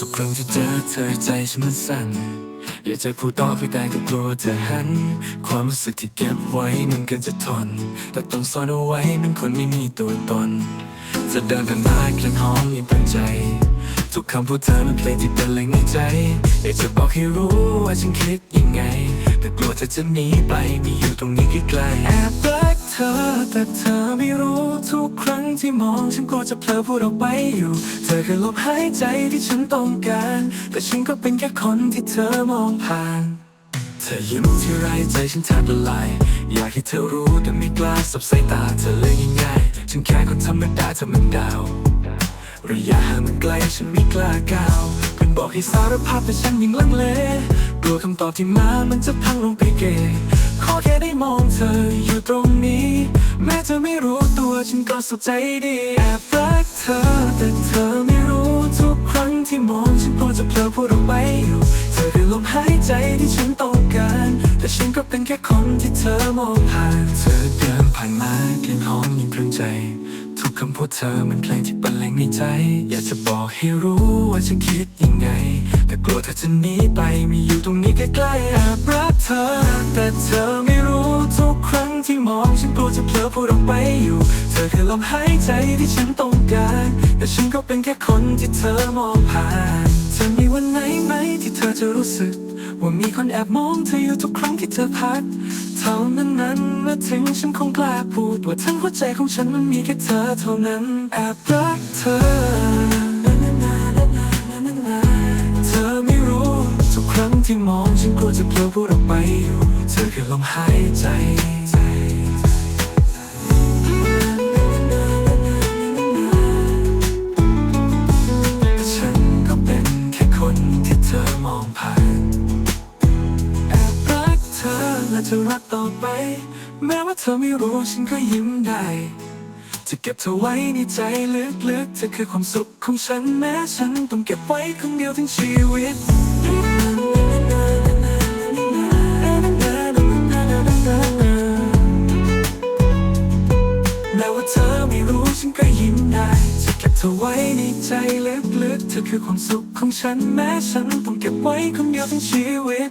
ทุกครั้งที่เจอเธอใจฉันมันสั่นอยากจะพูดต่อไปแต่ก็กลัวเธอหัน ความรู้สึกที่เก็บไว้มันเกินจะทน แต่ต้องซ่อนเอาไว้มันคนไม่มีตัวตน จะเดินผ่านมากลิ่นหอมยังเป็นใจ ทุกคำพูดเธอมันเพลงที่เป็นแรงในใจ อยากจะบอกให้รู้ว่าฉันคิดยังไง แต่กลัวเธอจะหนีไปมีอยู่ตรงนี้ใกล้ๆแอบรักเธอ แต่เธอไม่รู้ทุกครั้งที่มองฉันกลัวจะเผลอพูดออกไปอยู่ เธอคือลมหายใจที่ฉันต้องการ แต่ฉันก็เป็นแค่คนที่เธอมองผ่าน เธอยิ้มที่ไรใจฉันแทบละลายอยากให้เธอรู้แต่ไม่กล้าสับสายตาเธอเลยง่ายๆฉันแค่คนธรรมดาเธอมันดาวระยะห่างมันไกลฉันไม่กล้าก้าวเพื่อนบอกให้สารภาพแต่ฉันยังลังเลกลัวคำตอบที่มามันจะพังลงไปเก ขอแค่ได้มองเธออยู่ตรงนี้ แม้เธอไม่รู้ตัวฉันก็สุขใจดีแอบรักเธอแต่เธอไม่รู้ทุกครั้งที่มองฉันกลัวจะเผลอพูดออกไปอยู่ เธอคือลมหายใจที่ฉันต้องการ แต่ฉันก็เป็นแค่คนที่เธอมองผ่านเธอเดินผ่านมากลิ่นหอมยังตรึงใจทุกคำพูดเธอมันเพลงที่บรรเลงในใจ อยากจะบอกให้รู้ว่าฉันคิดยังไง กลัวเธอจะหนีไปมีอยู่ตรงนี้ใกล้ๆแอบรักเธอ แต่เธอไม่รู้ทุกครั้งที่มองฉันกลัวจะเผลอพูดออกไปอยู่ เธอคือลมหายใจที่ฉันต้องการ แต่ฉันก็เป็นแค่คนที่เธอมองผ่านจะมีวันไหนไหมที่เธอจะรู้สึก ว่ามีคนแอบมองเธออยู่ทุกครั้งที่เธอพักเท่านั้นนั้นเมื่อถึงฉันคงกล้าพูดว่าทั้งหัวใจของฉันมันมีแค่เธอเท่านั้นแอบรักเธอ ครั้งที่มองฉันกลัวจะเผลอพูดออกไปอยู่เธอแคือลมหายใจฉันก็เป็นแค่คนที่เธอมองผ่านแอบรักเธอและจะรักต่อไป แม้ว่าเธอไม่รู้ฉันก็ยิ้มได้ จะเก็บเธอไว้ในใจลึกๆเธอคือความสุขของฉันแม้ฉันต้องเก็บไว้คนเดียวทั้งชีวิต ฉันก็ยิ้มได้จะเก็บเธอไว้ในใจลึกๆเธอคือความสุขของฉันแม้ฉันต้องเก็บไว้คนเดียวทั้งชีวิต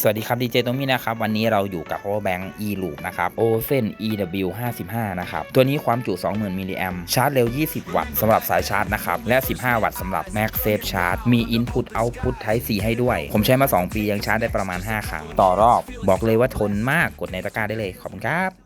สวัสดีครับดีเจตรงนี้นะครับ วันนี้เราอยู่กับ power bank e loop นะครับ ozen ew 55นะครับ ตัวนี้ความจุ 20,000มิลลิแอมชาร์จเร็ว 20 วัตต์สำหรับสายชาร์จนะครับ และ 15 วัตต์สำหรับ Max Safe Charge มี Input Output Type C ให้ด้วย ผมใช้มา 2 ปียังชาร์จได้ประมาณ 5 ครั้ง ต่อรอบ บอกเลยว่าทนมากกดในตะกร้าได้เลย ขอบคุณครับ